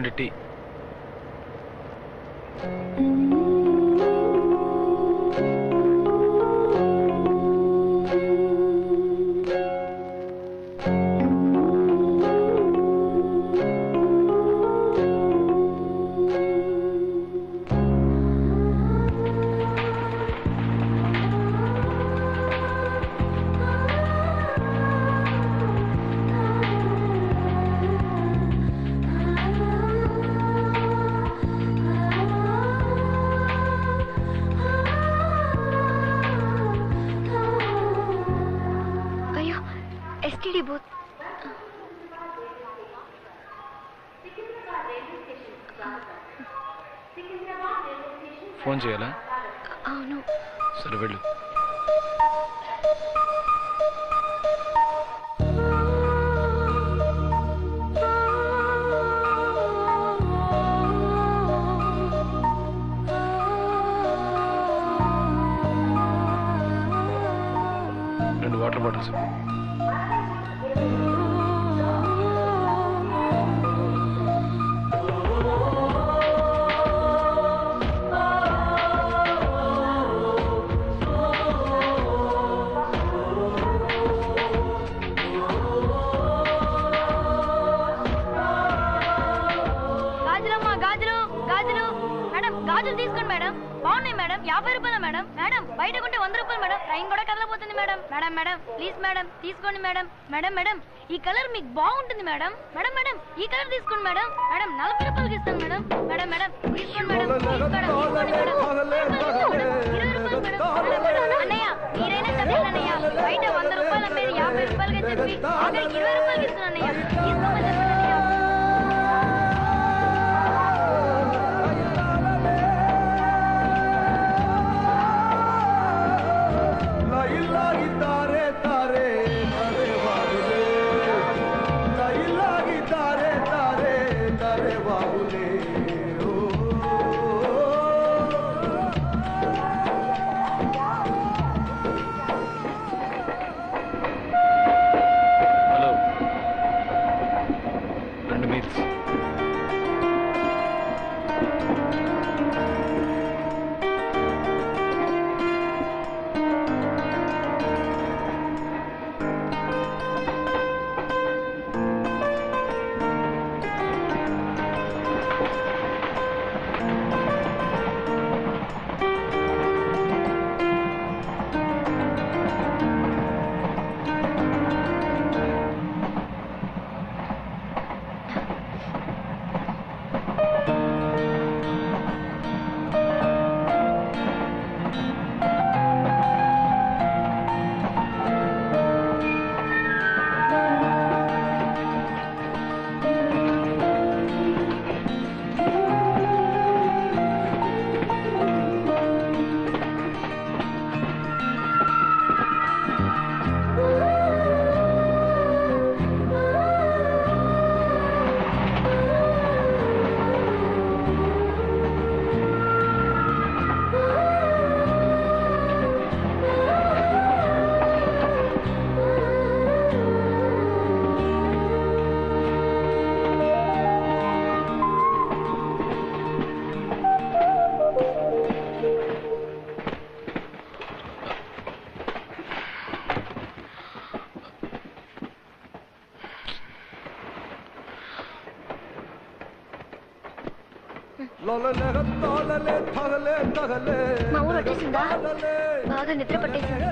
రెండు STD booth. Phone చేయాలా? అవును. సరే వెళ్ళు. మేడం? బాగున్నాయి మేడం. యాభై రూపాయల మేడం? మేడం బయట కొంటే వంద రూపాయలు మేడం. ట్రైన్ కూడా కదలపోతుంది madam. Madam madam please madam తీసుకోండి మేడం. మేడం మేడం ఈ కలర్ మీకు బాగుంటుంది మేడం. మేడం మేడం ఈ కలర్ తీసుకోండి మేడం. మేడం నలభై రూపాయలకి ఇస్తాను మేడం. మేడం మేడం తీసుకోండి మేడం. అన్నయ్య మీరైనా చెప్పండి అన్నయ్య. బయట వంద రూపాయలు అమ్మేది యాభై రూపాయలుగా చెప్పి ఇరవై మా ఊరు వచ్చేసిందా? బాగా నిద్ర పట్టేసింది.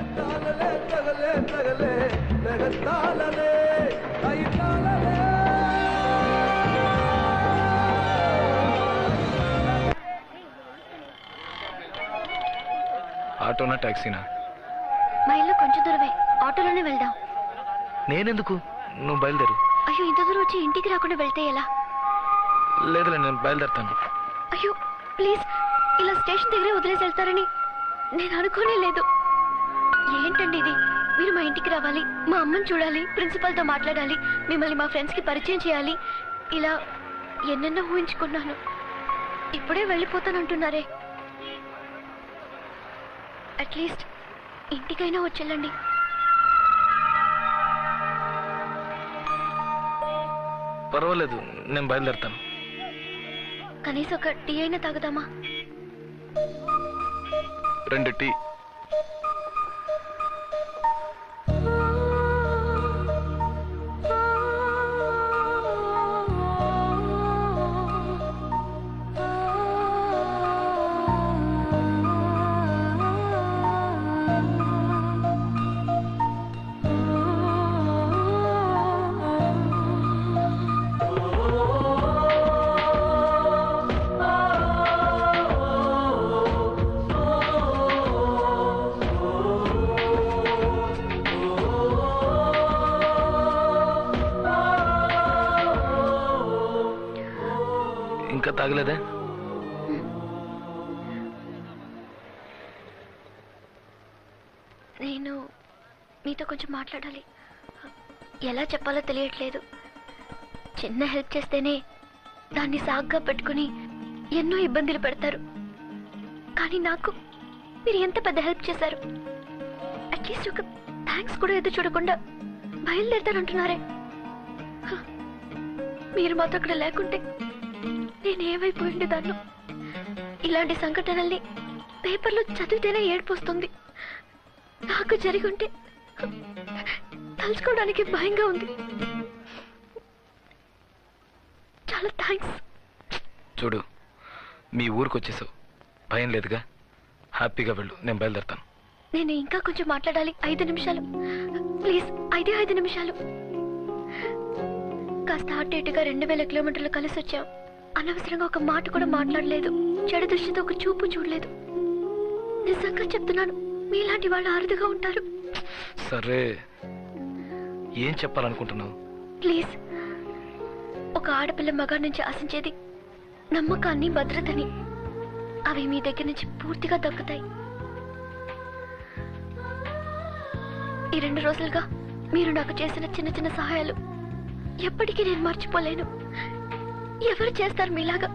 ఆటోనా ట్యాక్సీనా మా ఇల్లు కొంచెం దూరమే. ఆటోలోనే వెళ్దాం. నేనెందుకు? నువ్వు బయలుదేరు. అయ్యో ఇంత దూరం వచ్చి ఇంటికి రాకుండా వెళ్తే ఎలా? లేదులే నేను బయలుదేరుతాను. అయ్యో ప్లీజ్ ఇలా స్టేషన్ దగ్గరే వదిలేసి వెళ్తారని నేను అనుకోనే లేదు. ఏంటండి ఇది? మీరు మా ఇంటికి రావాలి మా అమ్మని చూడాలి ప్రిన్సిపల్తో మాట్లాడాలి మిమ్మల్ని మా ఫ్రెండ్స్కి పరిచయం చేయాలి. ఇలా ఎన్నెన్నో ఊహించుకున్నాను. ఇప్పుడే వెళ్ళిపోతానంటున్నారే. అట్లీస్ట్ ఇంటికైనా వచ్చేళ్ళండి. పర్వాలేదు నేను బయలుదేరుతాను. కనీసం ఒక టీ అయినా తాగుదామా? రెండు టీ. తాగలేదే నేను మీతో కొంచెం మాట్లాడాలి. ఎలా చెప్పాలో తెలియట్లేదు. చిన్న హెల్ప్ చేస్తేనే దాన్ని సాగ్గా పెట్టుకుని ఎన్నో ఇబ్బందులు పెడతారు. కానీ నాకు మీరు ఎంత పెద్ద హెల్ప్ చేశారు? అట్లీస్ట్ ఒక థ్యాంక్స్ కూడా ఎదురు చూడకుండా బయలుదేరుతానంటున్నారే. మీరు మాతో అక్కడ లేకుంటే నేను ఏమైపోయి ఉండేదాన్ని ఇలాంటి సంఘటనల్ని పేపర్లో చదివితేనే ఏడుపు వస్తుంది నాకు జరిగి ఉంటే తలుచుకోవడానికి భయంగా ఉంది. చాలా థ్యాంక్స్. చూడు మీ ఊరికి వచ్చేసావు భయం లేదుగా? హ్యాపీగా వెళ్ళు నేను బయలుదేరుతాను. నేను ఇంకా కొంచెం మాట్లాడాలి. ఐదు నిమిషాలు. ప్లీజ్ ఐదే ఐదు నిమిషాలు. కాస్త అటు ఇటుగా రెండు వేల కిలోమీటర్లు కలిసి వచ్చాం అనవసరంగా ఒక మాట కూడా మాట్లాడలేదు. చెడు దృష్టితో ఒక చూపు చూడలేదు. నిజంగా చెప్తున్నాను మీలాంటి వాళ్ళు అరుదుగా ఉంటారు. సరే ఏం చెప్పాలనుకుంటున్నావు? ప్లీజ్ ఒక ఆడపిల్ల మగా నుంచి ఆశించేది నమ్మకాన్ని భద్రతని అవి మీ దగ్గర నుంచి పూర్తిగా దక్కుతాయి. ఈ రెండు రోజులుగా మీరు నాకు చేసిన చిన్న చిన్న సహాయాలు ఎప్పటికీ నేను మర్చిపోలేను. ఎవరు చేస్తారు మీలాగా?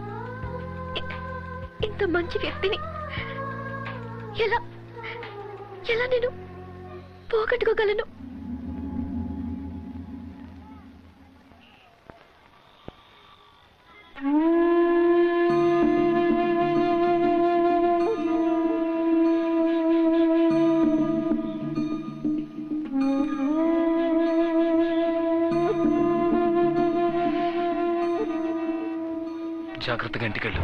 ఇంత మంచి వ్యక్తిని. ఎలా ఎలా నేను పోగొట్టుకోగలను? జాగ్రత్తగా ఇంటికెళ్ళు.